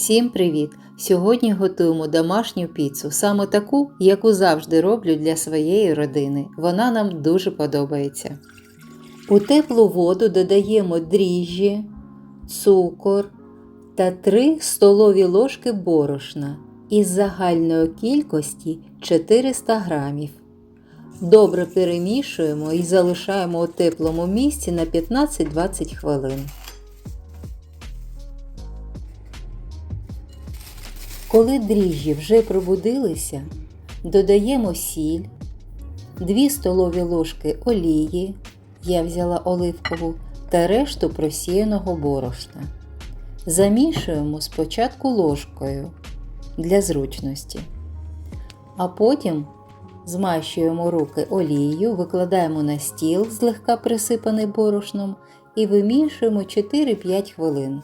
Всім привіт! Сьогодні готуємо домашню піцу, саме таку, яку завжди роблю для своєї родини. Вона нам дуже подобається. У теплу воду додаємо дріжджі, цукор та 3 столові ложки борошна із загальної кількості 400 грамів. Добре перемішуємо і залишаємо у теплому місці на 15-20 хвилин. Коли дріжджі вже пробудилися, додаємо сіль, 2 столові ложки олії, я взяла оливкову, та решту просіяного борошна. Замішуємо спочатку ложкою для зручності, а потім змащуємо руки олією, викладаємо на стіл, злегка присипаний борошном, і вимішуємо 4-5 хвилин.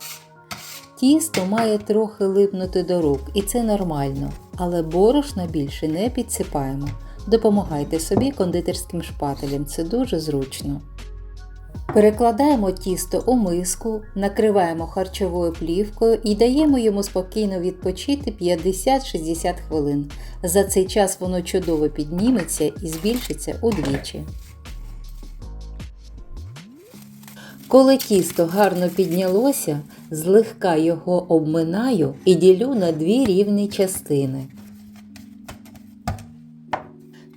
Тісто має трохи липнути до рук, і це нормально, але борошна більше не підсипаємо. Допомагайте собі кондитерським шпателем, це дуже зручно. Перекладаємо тісто у миску, накриваємо харчовою плівкою і даємо йому спокійно відпочити 50-60 хвилин. За цей час воно чудово підніметься і збільшиться удвічі. Коли тісто гарно піднялося, злегка його обминаю і ділю на дві рівні частини.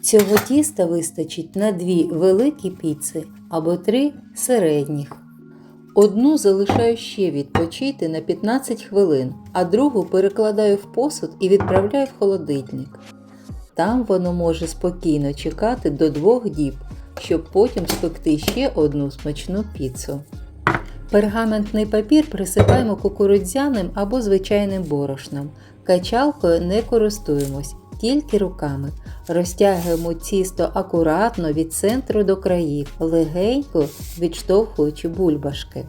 Цього тіста вистачить на дві великі піци або три середніх. Одну залишаю ще відпочити на 15 хвилин, а другу перекладаю в посуд і відправляю в холодильник. Там воно може спокійно чекати до двох діб, щоб потім спекти ще одну смачну піцу. Пергаментний папір присипаємо кукурудзяним або звичайним борошном. Качалкою не користуємось, тільки руками. Розтягуємо тісто акуратно від центру до країв, легенько відштовхуючи бульбашки.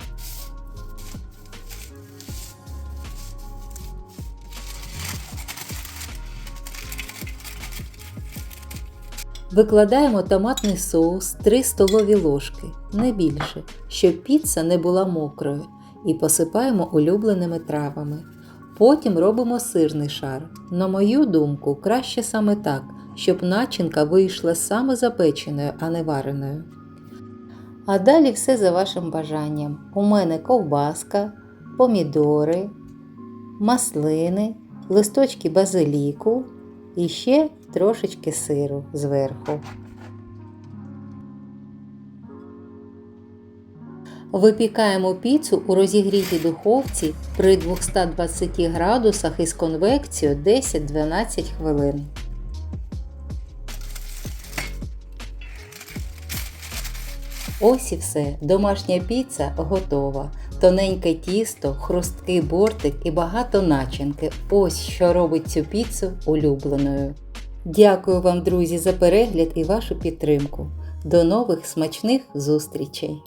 Викладаємо томатний соус 3 столові ложки, не більше, щоб піца не була мокрою, і посипаємо улюбленими травами. Потім робимо сирний шар. На мою думку, краще саме так, щоб начинка вийшла саме запеченою, а не вареною. А далі все за вашим бажанням. У мене ковбаска, помідори, маслини, листочки базиліку і ще трошечки сиру зверху. Випікаємо піцу у розігрітій духовці при 220 градусах із конвекцією 10-12 хвилин. Ось і все. Домашня піца готова. Тоненьке тісто, хрусткий бортик і багато начинки. Ось що робить цю піцу улюбленою. Дякую вам, друзі, за перегляд і вашу підтримку. До нових смачних зустрічей!